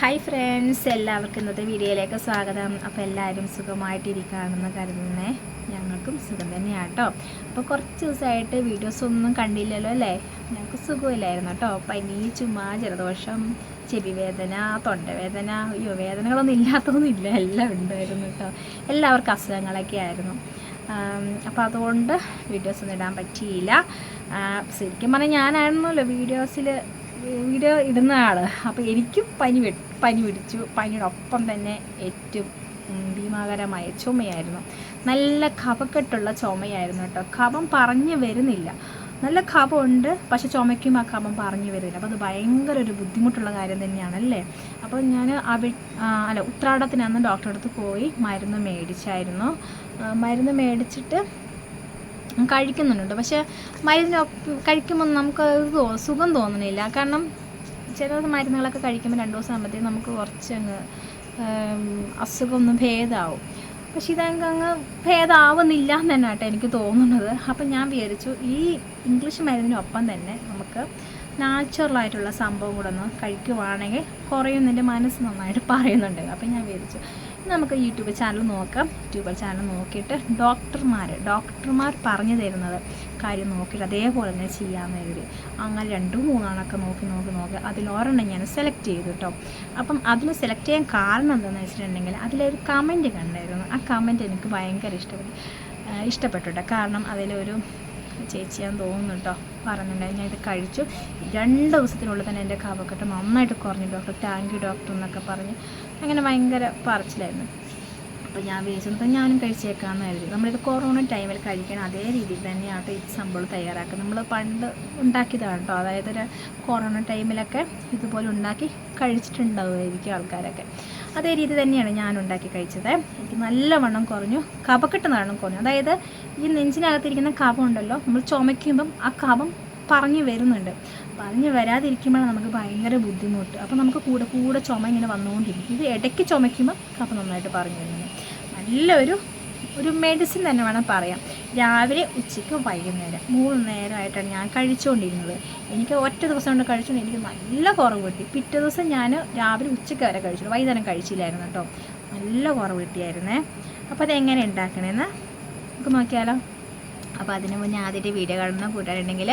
Hi friends എല്ലാവർക്കും ഇന്നത്തെ വീഡിയോയിലേക്ക് സ്വാഗതം. അപ്പോൾ എല്ലാവരും സുഖമായിട്ടിരിക്കുകയാണെന്ന് കരുതുന്നേ. ഞങ്ങൾക്കും സുഖം തന്നെയാണ് കേട്ടോ അപ്പോൾ കുറച്ച് ദിവസമായിട്ട് വീഡിയോസ് ഒന്നും കണ്ടില്ലല്ലോ അല്ലേ? ഞങ്ങൾക്ക് സുഖമില്ലായിരുന്നു കേട്ടോ. പനി ചുമ ജലദോഷം ചെവി വേദന തൊണ്ടവേദന അയ്യോ വേദനകളൊന്നും ഇല്ലാത്തതൊന്നും ഇല്ല. എല്ലാം ഉണ്ടായിരുന്നു കേട്ടോ. എല്ലാവർക്കും അസുഖങ്ങളൊക്കെ ആയിരുന്നു. അപ്പോൾ അതുകൊണ്ട് വീഡിയോസ് ഒന്നും ഇടാൻ പറ്റിയില്ല. ശരിക്കും പറഞ്ഞാൽ ഞാനായിരുന്നല്ലോ വീഡിയോസിൽ വീഡിയോ ഇടുന്ന ആൾ അപ്പോൾ എനിക്കും പനി പനി പിടിച്ചു. പനിയുടെ ഒപ്പം തന്നെ ഏറ്റവും ഭീമാകരമായ ചുമയായിരുന്നു. നല്ല കഫക്കെട്ടുള്ള ചുമയായിരുന്നു കേട്ടോ. കഫം പറഞ്ഞു വരുന്നില്ല. നല്ല കഫമുണ്ട് പക്ഷെ ചുമയ്ക്കും ആ കഫം പറഞ്ഞു വരുന്നില്ല. അപ്പോൾ അത് ഭയങ്കര ഒരു ബുദ്ധിമുട്ടുള്ള കാര്യം തന്നെയാണല്ലേ അപ്പോൾ ഞാൻ അവി അല്ല ഉത്രാടത്തിനന്ന് ഡോക്ടറെ അടുത്ത് പോയി മരുന്ന് മേടിച്ചായിരുന്നു. മരുന്ന് മേടിച്ചിട്ട് കഴിക്കുന്നുണ്ട്. പക്ഷെ മരുന്ന് കഴിക്കുമ്പോൾ നമുക്ക് സുഖം തോന്നുന്നില്ല കാരണം ചില മരുന്നുകളൊക്കെ കഴിക്കുമ്പോൾ രണ്ട് ദിവസം ആകുമ്പോഴത്തേക്കും നമുക്ക് കുറച്ച് അങ്ങ് അസുഖമൊന്നും ഭേദമാവും പക്ഷെ ഇതങ്ങ് അങ്ങ് ഭേദമാവുന്നില്ല എന്ന് തന്നെ കേട്ടോ എനിക്ക് തോന്നുന്നത്. അപ്പം ഞാൻ വിചാരിച്ചു ഈ ഇംഗ്ലീഷ് മരുന്നിനൊപ്പം തന്നെ നമുക്ക് നാച്ചുറലായിട്ടുള്ള സംഭവം കൂടെ ഒന്ന് കഴിക്കുവാണെങ്കിൽ കുറയുന്നതിന്റെ മനസ്സ് നന്നായിട്ട് പറയുന്നുണ്ട്. അപ്പം ഞാൻ വിചാരിച്ചു നമുക്ക് യൂട്യൂബ് ചാനൽ നോക്കാം. യൂട്യൂബ് ചാനൽ നോക്കിയിട്ട് ഡോക്ടർമാർ ഡോക്ടർമാർ പറഞ്ഞു തരുന്നത് കാര്യം നോക്കിയിട്ട് അതേപോലെ തന്നെ ചെയ്യാമെന്ന് കരുതി അങ്ങനെ രണ്ടും മൂന്നാണൊക്കെ നോക്കി നോക്കി നോക്കി അതിലൊരെണ്ണം ഞാൻ സെലക്ട് ചെയ്തു കേട്ടോ അപ്പം അതിന് സെലക്ട് ചെയ്യാൻ കാരണം എന്താണെന്ന് വെച്ചിട്ടുണ്ടെങ്കിൽ അതിലൊരു കമന്റ് കണ്ടായിരുന്നു. ആ കമന്റ് എനിക്ക് ഭയങ്കര ഇഷ്ടപ്പെട്ടു. ഇഷ്ടപ്പെട്ടു കേട്ടോ കാരണം അതിലൊരു ചേച്ചിയാന്ന് തോന്നുന്നു കേട്ടോ പറഞ്ഞിട്ടുണ്ടായിരുന്നു. ഞാൻ ഇത് കഴിച്ചു. രണ്ട് ദിവസത്തിനുള്ളിൽ തന്നെ എന്റെ കഫക്കെട്ട് നന്നായിട്ട് കുറഞ്ഞു. ഡോക്ടർ താങ്ക് യു ഡോക്ടർ എന്നൊക്കെ പറഞ്ഞ് അങ്ങനെ ഭയങ്കര പറച്ചിലായിരുന്നു. അപ്പോൾ ഞാൻ വിചാരിച്ചപ്പോൾ ഞാനും കഴിച്ചേക്കാമെന്ന് കരുതി. നമ്മളിത് കൊറോണ ടൈമിൽ കഴിക്കണം അതേ രീതിയിൽ തന്നെയാണ് ഈ സംഭവം തയ്യാറാക്കുന്നത്. നമ്മൾ പണ്ട് ഉണ്ടാക്കിയതാണ് കേട്ടോ അതായത് ഒരു കൊറോണ ടൈമിലൊക്കെ ഇതുപോലെ ഉണ്ടാക്കി കഴിച്ചിട്ടുണ്ടാവുമായിരിക്കും ആൾക്കാരൊക്കെ. അതേ രീതി തന്നെയാണ് ഞാൻ ഉണ്ടാക്കി കഴിച്ചത്. എനിക്ക് നല്ലവണ്ണം കുറഞ്ഞു കപക്കെട്ട് നല്ലോണം കുറഞ്ഞു. അതായത് ഈ നെഞ്ചിനകത്തിരിക്കുന്ന കപം ഉണ്ടല്ലോ നമ്മൾ ചുമയ്ക്കുമ്പം ആ കപം പറഞ്ഞു വരുന്നുണ്ട്. പറഞ്ഞു വരാതിരിക്കുമ്പോഴാണ് നമുക്ക് ഭയങ്കര ബുദ്ധിമുട്ട്. അപ്പോൾ നമുക്ക് കൂടെ കൂടെ ചുമ ഇങ്ങനെ വന്നുകൊണ്ടിരിക്കും. ഇത് ഇടയ്ക്ക് ചുമയ്ക്കുമ്പോൾ കഫം നന്നായിട്ട് പറഞ്ഞു വരുന്നുണ്ട്. നല്ലൊരു ഒരു മെഡിസിൻ തന്നെ വേണം പറയാം രാവിലെ ഉച്ചയ്ക്ക് വൈകുന്നേരം മൂന്ന് നേരമായിട്ടാണ് ഞാൻ കഴിച്ചുകൊണ്ടിരുന്നത്. എനിക്ക് ഒറ്റ ദിവസം കൊണ്ട് കഴിച്ചുകൊണ്ട് എനിക്ക് നല്ല കുറവ് കിട്ടി. പിറ്റേ ദിവസം ഞാൻ രാവിലെ ഉച്ചയ്ക്ക് വരെ കഴിച്ചു വൈകുന്നേരം കഴിച്ചില്ലായിരുന്നു കേട്ടോ. നല്ല കുറവ് കിട്ടിയായിരുന്നേ. അപ്പോൾ അതെങ്ങനെ ഉണ്ടാക്കണമെന്ന് നമുക്ക് നോക്കിയാലോ. അപ്പോൾ അതിന് മുന്നേ ആദ്യത്തെ വീഡിയോ കാണുന്ന കൂട്ടുകാരുണ്ടെങ്കിൽ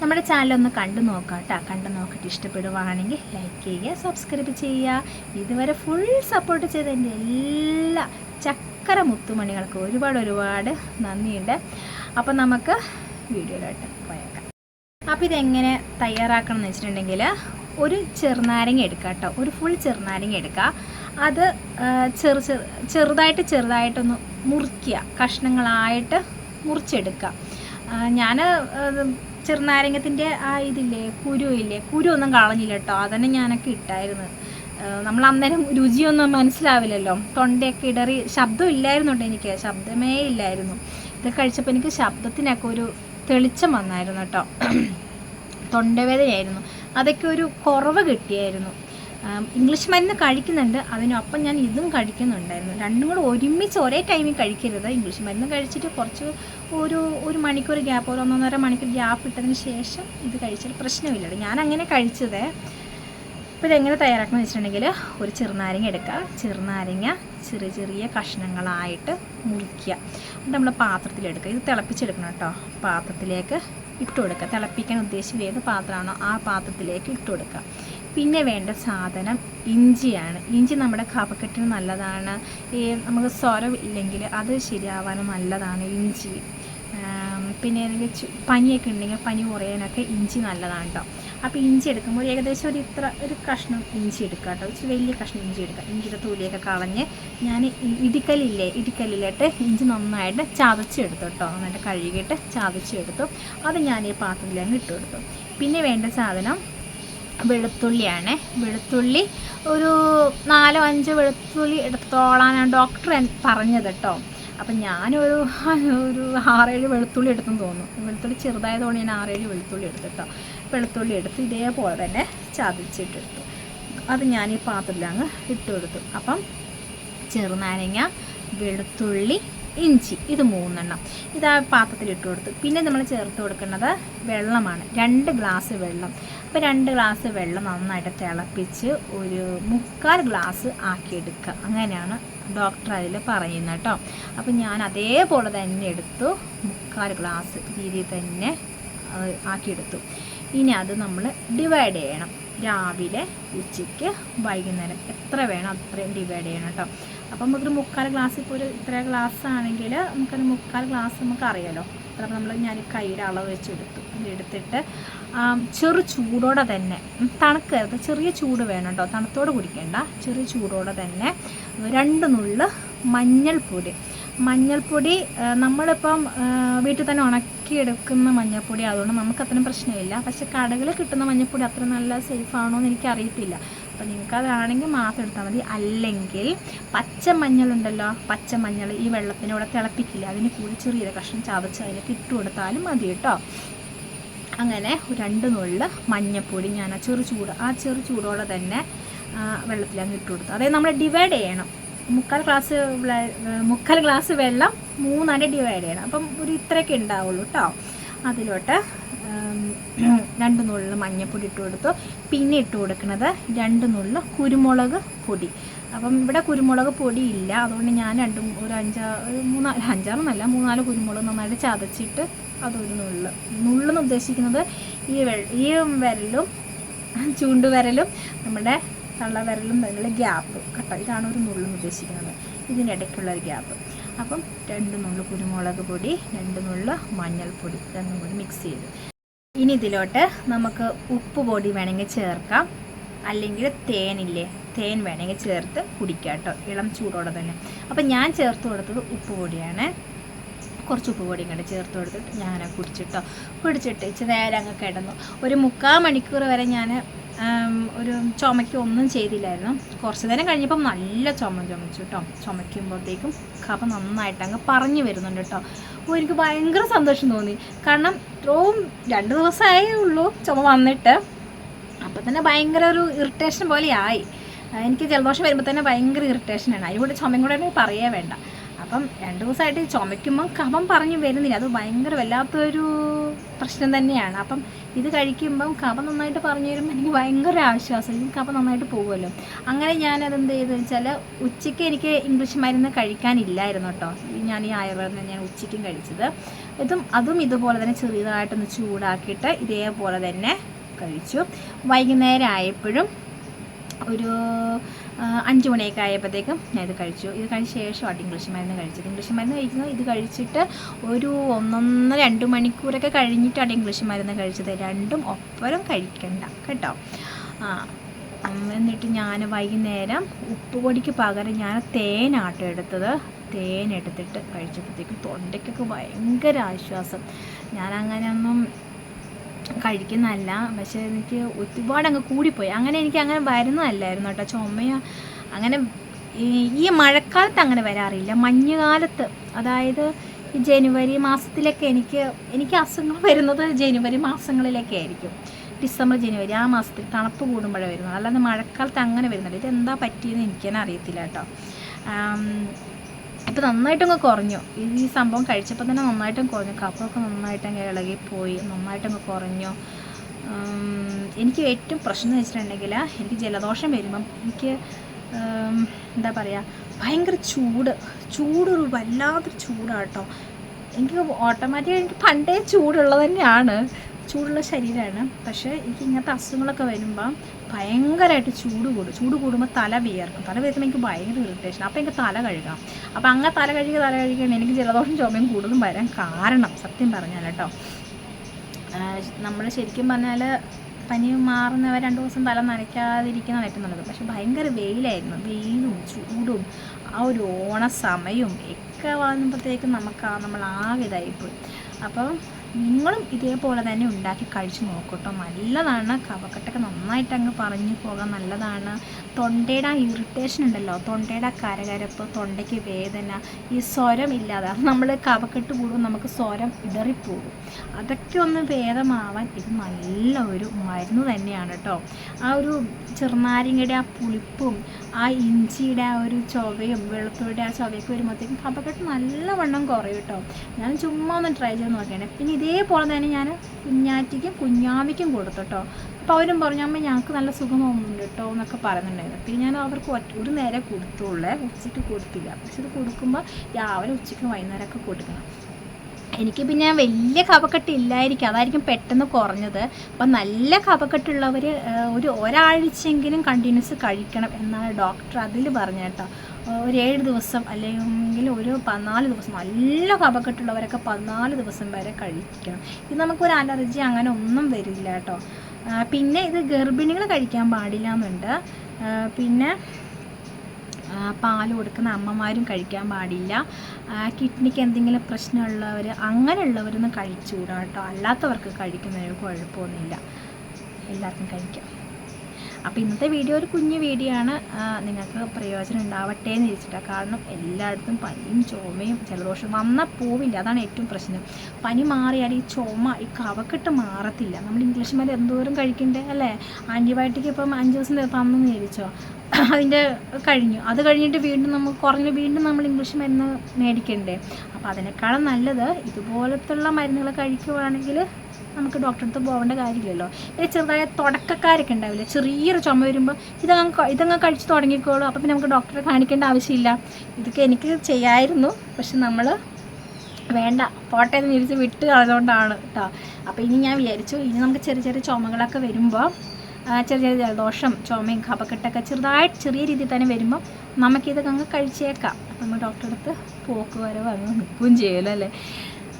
നമ്മുടെ ചാനലൊന്ന് കണ്ടു നോക്കാം കേട്ടോ. കണ്ടു നോക്കിയിട്ട് ഇഷ്ടപ്പെടുവാണെങ്കിൽ ലൈക്ക് ചെയ്യുക സബ്സ്ക്രൈബ് ചെയ്യുക. ഇതുവരെ ഫുൾ സപ്പോർട്ട് ചെയ്ത എല്ലാ ചക്കര മുത്തുമണികൾക്ക് ഒരുപാട് ഒരുപാട് നന്ദിയുണ്ട്. അപ്പം നമുക്ക് വീഡിയോയിലോട്ട് പോയേക്കാം. അപ്പോൾ ഇതെങ്ങനെ തയ്യാറാക്കണം എന്ന് വെച്ചിട്ടുണ്ടെങ്കിൽ ഒരു ചെറുനാരങ്ങ എടുക്കുക കേട്ടോ. ഒരു ഫുൾ ചെറുനാരങ്ങ എടുക്കുക. അത് ചെറു ചെറു ചെറുതായിട്ട് ചെറുതായിട്ടൊന്ന് മുറിക്കുക. കഷ്ണങ്ങളായിട്ട് മുറിച്ചെടുക്കുക. ഞാൻ ചെറുനാരങ്ങത്തിന്റെ ആ ഇതില്ലേ കുരു ഇല്ലേ കുരു ഒന്നും കളഞ്ഞില്ല കേട്ടോ. അതന്നെ ഞാനൊക്കെ ഇട്ടായിരുന്നു നമ്മൾ അന്നേരം രുചിയൊന്നും മനസ്സിലാവില്ലല്ലോ. തൊണ്ടയൊക്കെ ഇടറി ശബ്ദം ഇല്ലായിരുന്നു കേട്ടോ എനിക്ക്? ശബ്ദമേ ഇല്ലായിരുന്നു. ഇത് കഴിച്ചപ്പോൾ എനിക്ക് ശബ്ദത്തിനൊക്കെ ഒരു തെളിച്ചം വന്നായിരുന്നു കേട്ടോ. തൊണ്ടവേദനയായിരുന്നു. അതൊക്കെ ഒരു കുറവ് കിട്ടിയായിരുന്നു. ഇംഗ്ലീഷ് മരുന്ന് കഴിക്കുന്നുണ്ട്. അതിനൊപ്പം ഞാൻ ഇതും കഴിക്കുന്നുണ്ടായിരുന്നു. രണ്ടും കൂടെ ഒരുമിച്ച് ഒരേ ടൈമിൽ കഴിക്കരുത്. ഇംഗ്ലീഷ് മരുന്ന് കഴിച്ചിട്ട് കുറച്ച് ഒരു ഒരു മണിക്കൂർ ഗ്യാപ്പ് ഒരു ഒന്നൊന്നര മണിക്കൂർ ഗ്യാപ്പ് ഇട്ടതിന് ശേഷം ഇത് കഴിച്ചാൽ പ്രശ്നമില്ല ഞാൻ അങ്ങനെ കഴിച്ചതേ. അപ്പോൾ ഇതെങ്ങനെ തയ്യാറാക്കണം എന്ന് വെച്ചിട്ടുണ്ടെങ്കിൽ ഒരു ചെറുനാരങ്ങ എടുക്കുക. ചെറുനാരങ്ങ ചെറിയ ചെറിയ കഷ്ണങ്ങളായിട്ട് മുറിക്കുക. എന്നിട്ട് നമ്മൾ പാത്രത്തിലെടുക്കുക ഇത് തിളപ്പിച്ചെടുക്കണം കേട്ടോ. പാത്രത്തിലേക്ക് ഇട്ട് കൊടുക്കുക. തിളപ്പിക്കാൻ ഉദ്ദേശിച്ച ഏത് പാത്രമാണോ ആ പാത്രത്തിലേക്ക് ഇട്ട് കൊടുക്കുക. പിന്നെ വേണ്ട സാധനം ഇഞ്ചിയാണ്. ഇഞ്ചി നമ്മുടെ കഫക്കെട്ടിന് നല്ലതാണ്. ഈ നമുക്ക് സ്വരം ഇല്ലെങ്കിൽ അത് ശരിയാവാനും നല്ലതാണ് ഇഞ്ചി. പിന്നെ എനിക്ക് പനിയൊക്കെ ഉണ്ടെങ്കിൽ പനി കുറയാനൊക്കെ ഇഞ്ചി നല്ലതാണ് കേട്ടോ. അപ്പോൾ ഇഞ്ചി എടുക്കുമ്പോൾ ഏകദേശം ഒരു ഇത്ര ഒരു കഷ്ണം ഇഞ്ചി എടുക്കുക കേട്ടോ. ഇച്ചിരി വലിയ കഷ്ണം ഇഞ്ചി എടുക്കുക. ഇഞ്ചിയുടെ തൊലിയൊക്കെ കളഞ്ഞ് ഞാൻ ഇടിക്കലില്ലേ ഇടിക്കലിലിട്ട് ഇഞ്ചി നന്നായിട്ട് ചതച്ചെടുത്തു കേട്ടോ. നന്നായിട്ട് കഴുകിയിട്ട് ചതച്ചെടുത്തു അത് ഞാൻ ഈ പാത്രത്തിൽ അങ്ങ് ഇട്ട് കൊടുത്തു. പിന്നെ വേണ്ട സാധനം വെളുത്തുള്ളിയാണ്. വെളുത്തുള്ളി ഒരു നാലോ അഞ്ചോ വെളുത്തുള്ളി എടുത്തോളാനാണ് ഡോക്ടർ പറഞ്ഞത് കേട്ടോ. അപ്പം ഞാനൊരു ഒരു ആറേഴ് വെളുത്തുള്ളി എടുത്തെന്ന് തോന്നുന്നു. വെളുത്തുള്ളി ചെറുതായതുകൊണ്ട് ഞാൻ ആറേഴ് വെളുത്തുള്ളി എടുത്തു കേട്ടോ വെളുത്തുള്ളി എടുത്ത് ഇതേപോലെ തന്നെ ചതച്ചിട്ടെടുത്തു. അത് ഞാൻ ഈ പാത്രത്തിൽ അങ്ങ് ഇട്ട് കൊടുത്തു. അപ്പം ചെറുനാരങ്ങ വെളുത്തുള്ളി ഇഞ്ചി ഇത് മൂന്നെണ്ണം ഇത് ആ പാത്രത്തിൽ ഇട്ട് കൊടുത്തു. പിന്നെ നമ്മൾ ചേർത്ത് കൊടുക്കുന്നത് വെള്ളമാണ്. രണ്ട് ഗ്ലാസ് വെള്ളം. അപ്പോൾ രണ്ട് ഗ്ലാസ് വെള്ളം നന്നായിട്ട് തിളപ്പിച്ച് ഒരു മുക്കാൽ ഗ്ലാസ് ആക്കിയെടുക്കുക. അങ്ങനെയാണ് ഡോക്ടർ അതിൽ പറയുന്നത് കേട്ടോ. അപ്പോൾ ഞാൻ അതേപോലെ തന്നെ എടുത്തു. മുക്കാൽ ഗ്ലാസ് രീതിയിൽ തന്നെ ആക്കിയെടുത്തു. ഇനി അത് നമ്മൾ ഡിവൈഡ് ചെയ്യണം. രാവിലെ ഉച്ചയ്ക്ക് വൈകുന്നേരം എത്ര വേണം അത്രയും ഡിവൈഡ് ചെയ്യണം കേട്ടോ. അപ്പം നമുക്കൊരു മുക്കാൽ ഗ്ലാസ് ഇപ്പോൾ ഒരു ഇത്ര ഗ്ലാസ് ആണെങ്കിൽ നമുക്കൊരു മുക്കാൽ ഗ്ലാസ് നമുക്ക് അറിയാലോ അപ്പം നമ്മൾ ഞാൻ കൈയുടെ അളവ് വെച്ചെടുത്തു എടുത്തിട്ട് ചെറു ചൂടോടെ തന്നെ തണുക്കരുത് ചെറിയ ചൂട് വേണം കേട്ടോ തണുത്തോടെ കുടിക്കേണ്ട ചെറിയ ചൂടോടെ തന്നെ രണ്ട് നുള്ള് മഞ്ഞൾപ്പൊടി. മഞ്ഞൾപ്പൊടി നമ്മളിപ്പം വീട്ടിൽ തന്നെ ഉണക്കിയെടുക്കുന്ന മഞ്ഞൾപ്പൊടി അതുകൊണ്ട് നമുക്ക് അത്രയും പ്രശ്നമില്ല. പക്ഷെ കടകളിൽ കിട്ടുന്ന മഞ്ഞൾപ്പൊടി അത്ര നല്ല സേഫ് ആണോ എന്ന് എനിക്ക് അറിയത്തില്ല അപ്പം നിങ്ങൾക്ക് അതാണെങ്കിൽ മാത്രം എടുത്താൽ മതി. അല്ലെങ്കിൽ പച്ച മഞ്ഞളുണ്ടല്ലോ പച്ച മഞ്ഞൾ ഈ വെള്ളത്തിന്റെ കൂടെ തിളപ്പിക്കില്ല അതിന് കൂടി ചെറിയ കഷ്ണം ചതച്ച് അതിലേക്ക് ഇട്ട് കൊടുത്താലും മതി കേട്ടോ. അങ്ങനെ രണ്ട് നുള്ള് മഞ്ഞപ്പൊടി ഞാൻ ആ ചെറു ചൂട് ആ ചെറു ചൂടോടെ തന്നെ വെള്ളത്തിൽ അങ്ങ് ഇട്ട് കൊടുത്തു. അതായത് നമ്മൾ ഡിവൈഡ് ചെയ്യണം. മുക്കാൽ ഗ്ലാസ് മുക്കാൽ ഗ്ലാസ് വെള്ളം മൂന്നായിട്ട് ഡിവൈഡ് ചെയ്യണം. അപ്പം ഒരു ഇത്രയൊക്കെ ഉണ്ടാവുള്ളൂ കേട്ടോ അതിലോട്ട് രണ്ട് നുള്ള് മഞ്ഞപ്പൊടി ഇട്ട് കൊടുത്തു. പിന്നെ ഇട്ട് കൊടുക്കുന്നത് രണ്ട് നുള്ള് കുരുമുളക് പൊടി. അപ്പം ഇവിടെ കുരുമുളക് പൊടി ഇല്ല. അതുകൊണ്ട് ഞാൻ രണ്ടും ഒരു അഞ്ചാറ് മൂന്നാൽ അഞ്ചാറെന്നല്ല മൂന്നാൽ കുരുമുളക് നന്നായിട്ട് ചതച്ചിട്ട് അതൊരു നുള്ള്. നുള്ളെന്ന് ഉദ്ദേശിക്കുന്നത് ഈ വെ ഈ വിരലും ചൂണ്ടുവിരലും നമ്മുടെ തള്ളവിരലും തമ്മിലുള്ള ഗ്യാപ്പ് കേട്ടോ. ഇതാണ് ഒരു നുള്ളെന്ന് ഉദ്ദേശിക്കുന്നത്. ഇതിനിടയ്ക്കുള്ള ഒരു ഗ്യാപ്പ്. അപ്പം രണ്ട് നുള്ള് കുരുമുളക് പൊടി രണ്ട് നുള്ള് മഞ്ഞൾപ്പൊടി രണ്ടും കൂടി മിക്സ് ചെയ്ത്. ഇനി ഇതിലോട്ട് നമുക്ക് ഉപ്പ് പൊടി വേണമെങ്കിൽ ചേർക്കാം. അല്ലെങ്കിൽ തേനില്ലേ തേൻ വേണമെങ്കിൽ ചേർത്ത് കുടിക്കാം കേട്ടോ. ഇളം ചൂടോടെ തന്നെ. അപ്പം ഞാൻ ചേർത്ത് കൊടുത്തത് ഉപ്പ് പൊടിയാണ്. കുറച്ച് ഉപ്പ് പൊടിയും കൂടെ ചേർത്ത് കൊടുത്തിട്ട് ഞാൻ കുടിച്ചിട്ടോ. കുടിച്ചിട്ട് ഇച്ചിരി നേരം അങ്ങ് കിടന്നു. ഒരു മുക്കാൽ മണിക്കൂർ വരെ ഞാൻ ഒരു ചുമയ്ക്ക് ഒന്നും ചെയ്തില്ലായിരുന്നു. കുറച്ച് നേരം കഴിഞ്ഞപ്പം നല്ല ചുമ ചുമച്ചു കേട്ടോ ചുമയ്ക്കുമ്പോഴത്തേക്കും കഫ നന്നായിട്ട് അങ്ങ് പറഞ്ഞു വരുന്നുണ്ട് കേട്ടോ അപ്പോൾ എനിക്ക് ഭയങ്കര സന്തോഷം തോന്നി. കാരണം ഇത്രയും രണ്ട് ദിവസമായേ ഉള്ളൂ ചുമ വന്നിട്ട്. അപ്പോൾ തന്നെ ഭയങ്കര ഒരു ഇറിറ്റേഷൻ പോലെ ആയി എനിക്ക് ജലദോഷം വരുമ്പോൾ തന്നെ ഭയങ്കര ഇറിറ്റേഷനാണ് അതിനോട് ചുമയും കൂടെ പറയേ വേണ്ട. അപ്പം രണ്ട് ദിവസമായിട്ട് ചുമയ്ക്കുമ്പം കഫം പറഞ്ഞു വരുന്നില്ല. അത് ഭയങ്കര വല്ലാത്തൊരു പ്രശ്നം തന്നെയാണ്. അപ്പം ഇത് കഴിക്കുമ്പം കഫം നന്നായിട്ട് പറഞ്ഞു വരുമ്പോൾ എനിക്ക് ഭയങ്കര ആശ്വാസം. എനിക്ക് കഫം നന്നായിട്ട് പോകുമല്ലോ. അങ്ങനെ ഞാനത് എന്ത് ചെയ്തു വെച്ചാൽ ഉച്ചയ്ക്ക് എനിക്ക് ഇംഗ്ലീഷ് മരുന്ന് കഴിക്കാനില്ലായിരുന്നു കേട്ടോ. ഞാൻ ഈ ആയുർവേദം ഞാൻ ഉച്ചയ്ക്കും കഴിച്ചത്. ഇതും അതും ഇതുപോലെ തന്നെ ചെറിയതായിട്ടൊന്ന് ചൂടാക്കിയിട്ട് ഇതേപോലെ തന്നെ കഴിച്ചു. വൈകുന്നേരം ആയപ്പോഴും ഒരു അഞ്ച് മണിയൊക്കെ ആയപ്പോഴത്തേക്കും ഞാൻ ഇത് കഴിച്ചു. ഇത് കഴിച്ച ശേഷമാണ് ഇംഗ്ലീഷ് മരുന്ന് കഴിച്ചത് ഇംഗ്ലീഷ് മരുന്ന് കഴിക്കുന്നത് ഇത് കഴിച്ചിട്ട് ഒരു ഒന്നൊന്നര രണ്ട് മണിക്കൂറൊക്കെ കഴിഞ്ഞിട്ടാണ് ഇംഗ്ലീഷ് മരുന്ന് കഴിച്ചത്. രണ്ടും ഒപ്പരം കഴിക്കണ്ട. കേട്ടോ? എന്നിട്ട് ഞാൻ വൈകുന്നേരം ഉപ്പ് പൊടിക്ക് പകരം ഞാൻ തേനാട്ടോ എടുത്തത്. തേൻ എടുത്തിട്ട് കഴിച്ചപ്പോഴത്തേക്കും തൊണ്ടയ്ക്കൊക്കെ ഭയങ്കര ആശ്വാസം. ഞാനങ്ങനെയൊന്നും കഴിക്കുന്നതല്ല. പക്ഷേ എനിക്ക് ഒരുപാട് അങ്ങ് കൂടിപ്പോയി. അങ്ങനെ എനിക്ക് അങ്ങനെ വരുന്നതല്ലായിരുന്നു കേട്ടോ. ചുമയോ അങ്ങനെ ഈ മഴക്കാലത്ത് അങ്ങനെ വരാറില്ല. മഞ്ഞുകാലത്ത് അതായത് ഈ ജനുവരി മാസത്തിലൊക്കെ എനിക്ക് എനിക്ക് അസുഖങ്ങൾ വരുന്നത് ജനുവരി മാസങ്ങളിലൊക്കെ ആയിരിക്കും. ഡിസംബർ ജനുവരി ആ മാസത്തിൽ തണുപ്പ് കൂടുമ്പോഴേ വരുന്നത്. അല്ലാതെ മഴക്കാലത്ത് അങ്ങനെ വരുന്നില്ല. ഇതെന്താ പറ്റിയെന്ന് എനിക്കെന്നെ അറിയത്തില്ല കേട്ടോ. ഇപ്പം നന്നായിട്ടങ്ങ് കുറഞ്ഞു. ഈ സംഭവം കഴിച്ചപ്പോൾ തന്നെ നന്നായിട്ടും കുറഞ്ഞു. കഫമൊക്കെ നന്നായിട്ടങ്ങ് ഇളകിപ്പോയി നന്നായിട്ടങ്ങ് കുറഞ്ഞു. എനിക്ക് ഏറ്റവും പ്രശ്നം എന്ന് വെച്ചിട്ടുണ്ടെങ്കിൽ എനിക്ക് ജലദോഷം വരുമ്പം എനിക്ക് എന്താ പറയുക ഭയങ്കര ചൂട്. ചൂടൊരു വല്ലാത്തൊരു ചൂടാട്ടോ. എനിക്ക് ഓട്ടോമാറ്റിക് എനിക്ക് പണ്ടേ ചൂടുള്ളത് തന്നെയാണ്. ചൂടുള്ള ശരീരമാണ് പക്ഷേ എനിക്ക് ഇങ്ങനത്തെ അസുഖങ്ങളൊക്കെ വരുമ്പോൾ ഭയങ്കരമായിട്ട് ചൂട് കൂടും. ചൂട് കൂടുമ്പോൾ തല വിയർക്കും. തല വിയർക്കുമ്പോൾ എനിക്ക് ഭയങ്കര ഇറിറ്റേഷൻ അപ്പോൾ എനിക്ക് തല കഴുകാം. അപ്പോൾ അങ്ങനെ തല കഴുകി തല കഴുകിയാണ് എനിക്ക് ജലദോഷം ചുമയും കൂടുതലും വരാൻ കാരണം. സത്യം പറഞ്ഞാൽ കേട്ടോ. നമ്മൾ ശരിക്കും പറഞ്ഞാൽ പനി മാറുന്നവർ രണ്ട് ദിവസം തല നനയ്ക്കാതിരിക്കുന്നതാണ് ഏറ്റവും നല്ലത് പക്ഷെ ഭയങ്കര വെയിലായിരുന്നു. വെയിലും ചൂടും ആ ഒരു ഓണ ഒക്കെ വന്നപ്പോഴത്തേക്കും നമുക്ക് ആ നമ്മൾ ആകെ ഇതായിപ്പോയി. അപ്പോൾ നിങ്ങളും ഇതേപോലെ തന്നെ ഉണ്ടാക്കി കഴിച്ച് നോക്കട്ടോ. നല്ലതാണ്. കവക്കെട്ടൊക്കെ നന്നായിട്ട് അങ്ങ് പറഞ്ഞു പോകാൻ നല്ലതാണ്. തൊണ്ടയുടെ ആ ഇറിറ്റേഷൻ ഉണ്ടല്ലോ. തൊണ്ടയുടെ കരകരപ്പ് തൊണ്ടയ്ക്ക് വേദന ഈ സ്വരം ഇല്ലാതെ. നമ്മൾ കവക്കെട്ട് കൂടുമ്പോൾ നമുക്ക് സ്വരം ഇടറിപ്പോകും അതൊക്കെ ഒന്ന് ഭേദമാവാൻ ഇത് നല്ല ഒരു മരുന്ന് തന്നെയാണ് കേട്ടോ. ആ ഒരു ചെറുനാരങ്ങയുടെ ആ പുളിപ്പും ആ ഇഞ്ചിയുടെ ആ ഒരു ചൊവയും വെളുത്തുള്ളിയുടെ ആ ചൊവയൊക്കെ വരുമ്പോഴത്തേക്കും കഫക്കെട്ട് നല്ലവണ്ണം കുറയും കേട്ടോ. ഞാൻ ചുമ്മാ ഒന്ന് ട്രൈ ചെയ്ത് നോക്കിയാണ്. പിന്നെ ഇതേപോലെ തന്നെ ഞാൻ കുഞ്ഞാറ്റിക്കും കുഞ്ഞാമിക്കും കൊടുത്തു കേട്ടോ അപ്പോൾ അവരും പറഞ്ഞു അമ്മ ഞങ്ങൾക്ക് നല്ല സുഖമൊന്നുണ്ട് കേട്ടോ എന്നൊക്കെ പറയുന്നുണ്ടായിരുന്നു. പിന്നെ ഞാൻ അവർക്ക് ഒരു നേരെ കൊടുത്തുള്ളേ. ഉച്ചയ്ക്ക് കൊടുത്തില്ല. പക്ഷെ ഇത് കൊടുക്കുമ്പോൾ രാവിലെ ഉച്ചയ്ക്ക് വൈകുന്നേരമൊക്കെ കൊടുക്കണം. എനിക്ക് പിന്നെ വലിയ കപക്കെട്ട് ഇല്ലായിരിക്കും. അതായിരിക്കും പെട്ടെന്ന് കുറഞ്ഞത്. അപ്പം നല്ല കപക്കെട്ടുള്ളവർ ഒരു ഒരാഴ്ചയെങ്കിലും കണ്ടിന്യൂസ് കഴിക്കണം എന്നാണ് ഡോക്ടർ അതിൽ പറഞ്ഞ കേട്ടോ. ഒരു ഏഴ് ദിവസം അല്ലെങ്കിൽ ഒരു പതിനാല് ദിവസം നല്ല കപക്കെട്ടുള്ളവരൊക്കെ പതിനാല് ദിവസം വരെ കഴിക്കണം. ഇത് നമുക്കൊരു അലർജി അങ്ങനെ ഒന്നും വരില്ല കേട്ടോ. പിന്നെ ഇത് ഗർഭിണികൾ കഴിക്കാൻ പാടില്ല എന്നുണ്ട്. പിന്നെ പാൽ കൊടുക്കുന്ന അമ്മമാരും കഴിക്കാൻ പാടില്ല. കിഡ്നിക്ക് എന്തെങ്കിലും പ്രശ്നമുള്ളവർ അങ്ങനെയുള്ളവരൊന്നും കഴിച്ചുകൂടാ കേട്ടോ. അല്ലാത്തവർക്ക് കഴിക്കുന്നതിന് കുഴപ്പമൊന്നുമില്ല. എല്ലാവർക്കും കഴിക്കാം. അപ്പോൾ ഇന്നത്തെ വീഡിയോ ഒരു കുഞ്ഞു വീഡിയോ ആണ്. നിങ്ങൾക്ക് പ്രയോജനം ഉണ്ടാവട്ടെ എന്ന് ചോദിച്ചിട്ടാണ് കാരണം എല്ലായിടത്തും പനിയും ചുമയും ജലദോഷം വന്നാൽ പോവില്ല. അതാണ് ഏറ്റവും പ്രശ്നം. പനി മാറിയാൽ ഈ ചുമ ഈ കവക്കെട്ട് മാറത്തില്ല. നമ്മൾ ഇംഗ്ലീഷ് മരുന്ന് എന്തോരം കഴിക്കണ്ടേ അല്ലേ? ആന്റിബയോട്ടിക് ഇപ്പം അഞ്ച് ദിവസം തന്നെന്ന് ചോദിച്ചോ അതിന്റെ കഴിഞ്ഞു. അത് കഴിഞ്ഞിട്ട് വീണ്ടും നമുക്ക് കുറഞ്ഞ് വീണ്ടും നമ്മൾ ഇംഗ്ലീഷ് മരുന്ന് മേടിക്കണ്ടേ? അപ്പോൾ അതിനേക്കാളും നല്ലത് ഇതുപോലത്തുള്ള മരുന്നുകൾ കഴിക്കുവാണെങ്കിൽ നമുക്ക് ഡോക്ടറെ അടുത്ത് പോകേണ്ട കാര്യമില്ലല്ലോ. പിന്നെ ചെറുതായ തുടക്കക്കാരൊക്കെ ഉണ്ടാവില്ല? ചെറിയൊരു ചുമ വരുമ്പോൾ ഇതങ്ങ് ഇതങ്ങ് കഴിച്ച് തുടങ്ങിക്കോളൂ. അപ്പോൾ പിന്നെ നമുക്ക് ഡോക്ടറെ കാണിക്കേണ്ട ആവശ്യമില്ല. ഇതൊക്കെ എനിക്ക് ചെയ്യായിരുന്നു. പക്ഷെ നമ്മൾ വേണ്ട. പോട്ടെ എന്ന് വിചാരിച്ച് വിട്ട് കളഞ്ഞുകൊണ്ടാണ് കേട്ടോ അപ്പോൾ ഇനി ഞാൻ വിചാരിച്ചു ഇനി നമുക്ക് ചെറിയ ചെറിയ ചുമകളൊക്കെ വരുമ്പോൾ ചെറിയ ചെറിയ ജലദോഷം ചുമയും കപക്കെട്ടൊക്കെ ചെറുതായിട്ട് ചെറിയ രീതിയിൽ തന്നെ വരുമ്പോൾ നമുക്കിതൊക്കെ അങ്ങ് കഴിച്ചേക്കാം. അപ്പം നമ്മൾ ഡോക്ടറെ അടുത്ത് പോക്ക് വരവ് അങ്ങ് നിൽക്കുകയും ചെയ്യലല്ലേ?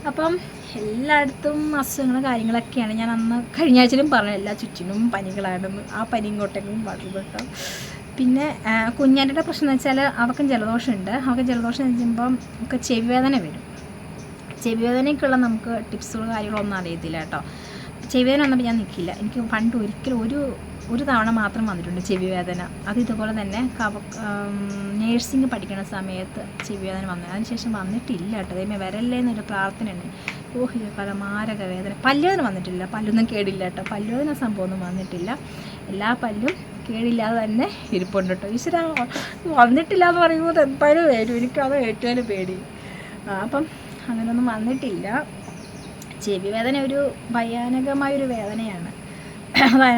അപ്പം എല്ലായിടത്തും അസുഖങ്ങളും കാര്യങ്ങളൊക്കെയാണ്. ഞാൻ അന്ന് കഴിഞ്ഞ ആഴ്ചയിലും പറഞ്ഞു എല്ലാ ചുറ്റിനും പനികളായിരുന്നു ആ പനി ഇങ്ങോട്ടേക്കും പടർന്നു പിന്നെ കുഞ്ഞാന്റെ പ്രശ്നം എന്ന് വെച്ചാൽ അവൾക്കും ജലദോഷമുണ്ട്. അവൾക്ക് ജലദോഷം എന്ന് വെച്ചുമ്പം ചെവി വേദന വരും. ചെവി വേദനയ്ക്കുള്ള നമുക്ക് ടിപ്സുകൾ കാര്യങ്ങളൊന്നും അറിയത്തില്ല കേട്ടോ. ചെവി വേദന വന്നപ്പോൾ ഞാൻ നിൽക്കില്ല എനിക്ക് പണ്ട് ഒരിക്കലും ഒരു ഒരു തവണ മാത്രം വന്നിട്ടുണ്ട് ചെവി വേദന. അത് ഇതുപോലെ തന്നെ കവ നേഴ്സിംഗ് പഠിക്കുന്ന സമയത്ത് ചെവി വേദന വന്നു. അതിനുശേഷം വന്നിട്ടില്ല കേട്ടോ. അതേമേ വരല്ലേ എന്നൊരു പ്രാർത്ഥനയുണ്ട്. ഓഹ് ഇത് പലമാരക വേദന. പല്ലുവേദന വന്നിട്ടില്ല. പല്ലൊന്നും കേടില്ല കേട്ടോ. പല്ലുവേദന സംഭവമൊന്നും വന്നിട്ടില്ല. എല്ലാ പല്ലും കേടില്ലാതെ തന്നെ ഇരിപ്പുണ്ട് കേട്ടോ. ഈശ്വര വന്നിട്ടില്ല എന്ന് പറയുമ്പോൾ എന്തായാലും വരും. എനിക്കത് ഏറ്റവും പേടി. അപ്പം അങ്ങനെയൊന്നും വന്നിട്ടില്ല. ചെവി വേദന ഒരു ഭയാനകമായൊരു വേദനയാണ്.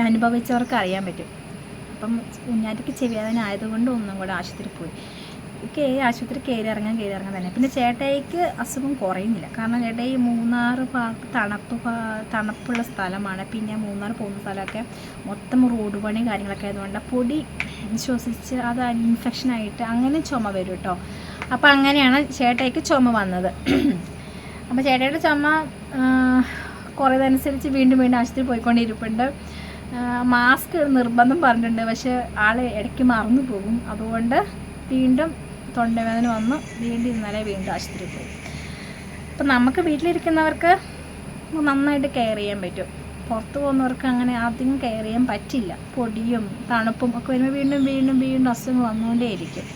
അനുഭവിച്ചവർക്ക് അറിയാൻ പറ്റും. അപ്പം കുഞ്ഞാറ്റയ്ക്ക് ചെവിയാതന ആയതുകൊണ്ട് ഒന്നും കൂടെ ആശുപത്രി പോയി. കയറി ആശുപത്രി കയറി ഇറങ്ങാൻ കയറി ഇറങ്ങാൻ തന്നെ. പിന്നെ ചേട്ടായിക്ക് അസുഖം കുറയുന്നില്ല. കാരണം ചേട്ടായി മൂന്നാർ ഭാഗത്ത് തണുപ്പ് തണുപ്പുള്ള സ്ഥലമാണ്. പിന്നെ മൂന്നാർ പോകുന്ന സ്ഥലമൊക്കെ മൊത്തം റോഡ് പണി കാര്യങ്ങളൊക്കെ ആയതുകൊണ്ട് പൊടി ശ്വസിച്ച് അത് ഇൻഫെക്ഷനായിട്ട് അങ്ങനെ ചുമ വരും കേട്ടോ. അപ്പോൾ അങ്ങനെയാണ് ചേട്ടായിക്ക് ചുമ വന്നത്. അപ്പോൾ ചേട്ടയുടെ ചുമ കുറേതനുസരിച്ച് വീണ്ടും വീണ്ടും ആശുപത്രി പോയിക്കൊണ്ടിരിപ്പുണ്ട്. മാസ്ക് നിർബന്ധം പറഞ്ഞിട്ടുണ്ട്. പക്ഷേ ആൾ ഇടയ്ക്ക് മറന്നു പോകും. അതുകൊണ്ട് വീണ്ടും തൊണ്ടവേദന വന്ന്. വീണ്ടും ഇന്നലെ വീണ്ടും ആശുപത്രി പോയി. അപ്പം നമുക്ക് വീട്ടിലിരിക്കുന്നവർക്ക് നന്നായിട്ട് കെയർ ചെയ്യാൻ പറ്റും. പുറത്ത് പോകുന്നവർക്ക് അങ്ങനെ അധികം കെയർ ചെയ്യാൻ പറ്റില്ല. പൊടിയും തണുപ്പും ഒക്കെ വരുമ്പോൾ വീണ്ടും വീണ്ടും വീണ്ടും അസുഖങ്ങൾ വന്നുകൊണ്ടേയിരിക്കും.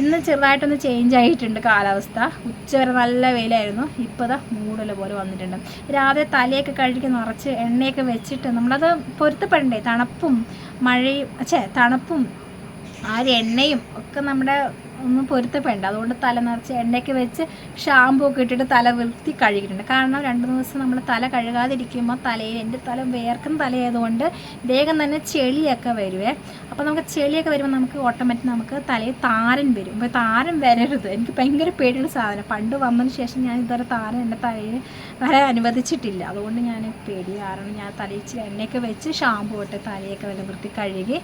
ഇന്ന് ചെറുതായിട്ടൊന്ന് ചേഞ്ച് ആയിട്ടുണ്ട് കാലാവസ്ഥ. ഉച്ചവരെ നല്ല വെയിലായിരുന്നു. ഇപ്പോൾ ഇതാ മൂടൽ പോലെ വന്നിട്ടുണ്ട്. രാവിലെ തലയൊക്കെ കഴുകി നിറച്ച് എണ്ണയൊക്കെ വെച്ചിട്ട് നമ്മളത് പൊരുത്തപ്പെടണ്ടേ? തണുപ്പും മഴയും ഛേ തണുപ്പും ആ ഒരു എണ്ണയും ഒക്കെ നമ്മുടെ ഒന്ന് പൊരുത്തപ്പെടേണ്ട. അതുകൊണ്ട് തല നിറച്ച് എണ്ണയ്ക്ക് വെച്ച് ഷാമ്പൂ ഒക്കെ ഇട്ടിട്ട് തല വൃത്തി കഴുകിയിട്ടുണ്ട്. കാരണം രണ്ട് ദിവസം നമ്മൾ തല കഴുകാതിരിക്കുമ്പോൾ തലയിൽ എന്റെ തല വേർക്കുന്ന തലയായതുകൊണ്ട് വേഗം തന്നെ ചെളിയൊക്കെ വരുവേ. അപ്പോൾ നമുക്ക് ചെളിയൊക്കെ വരുമ്പോൾ നമുക്ക് ഓട്ടോമാറ്റിക് നമുക്ക് തലയിൽ താരൻ വരും. അപ്പോൾ താരൻ വരരുത്. എനിക്ക് ഭയങ്കര പേടിയുള്ള സാധനം. പണ്ട് വന്നതിന് ശേഷം ഞാൻ ഇതുവരെ താരൻ എന്റെ തലയിൽ വരെ അനുവദിച്ചിട്ടില്ല. അതുകൊണ്ട് ഞാൻ പേടി. കാരണം ഞാൻ തലയിൽ എണ്ണയൊക്കെ വെച്ച് ഷാമ്പൂ ഇട്ട് തലയൊക്കെ വല്ല വൃത്തി കഴുകി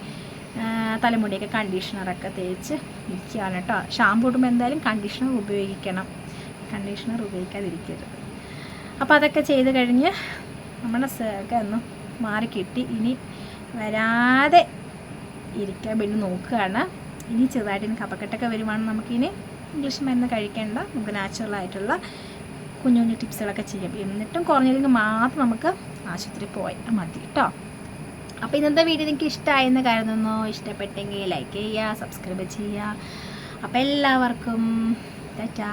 തലമുടിയൊക്കെ കണ്ടീഷണറൊക്കെ തേച്ച് ഇരിക്കുകയാണ് കേട്ടോ. ഷാമ്പു ഇടുമ്പോൾ എന്തായാലും കണ്ടീഷണർ ഉപയോഗിക്കണം. കണ്ടീഷണർ ഉപയോഗിക്കാതിരിക്കരുത്. അപ്പോൾ അതൊക്കെ ചെയ്ത് കഴിഞ്ഞ് നമ്മുടെ ഒക്കെ ഒന്ന് മാറി കിട്ടി. ഇനി വരാതെ ഇരിക്കാൻ വേണ്ടി നോക്കുകയാണ്. ഇനി ചെറുതായിട്ട് ഇനി കപ്പക്കെട്ടൊക്കെ വരുവാണെങ്കിൽ നമുക്കിനി ഇംഗ്ലീഷ് മരുന്ന് കഴിക്കേണ്ട നമുക്ക് നാച്ചുറൽ ആയിട്ടുള്ള കുഞ്ഞു കുഞ്ഞു ടിപ്സുകളൊക്കെ ചെയ്യാം. എന്നിട്ടും കുറഞ്ഞില്ലെങ്കിൽ മാത്രം നമുക്ക് ആശുപത്രി പോയാൽ മതി കേട്ടോ. അപ്പോൾ ഇന്നത്തെ വീഡിയോ നിങ്ങൾക്ക് ഇഷ്ടമായെന്ന് കരുതുന്നു. ഇഷ്ടപ്പെട്ടെങ്കിൽ ലൈക്ക് ചെയ്യുക സബ്സ്ക്രൈബ് ചെയ്യുക. അപ്പോൾ എല്ലാവർക്കും ടാറ്റാ.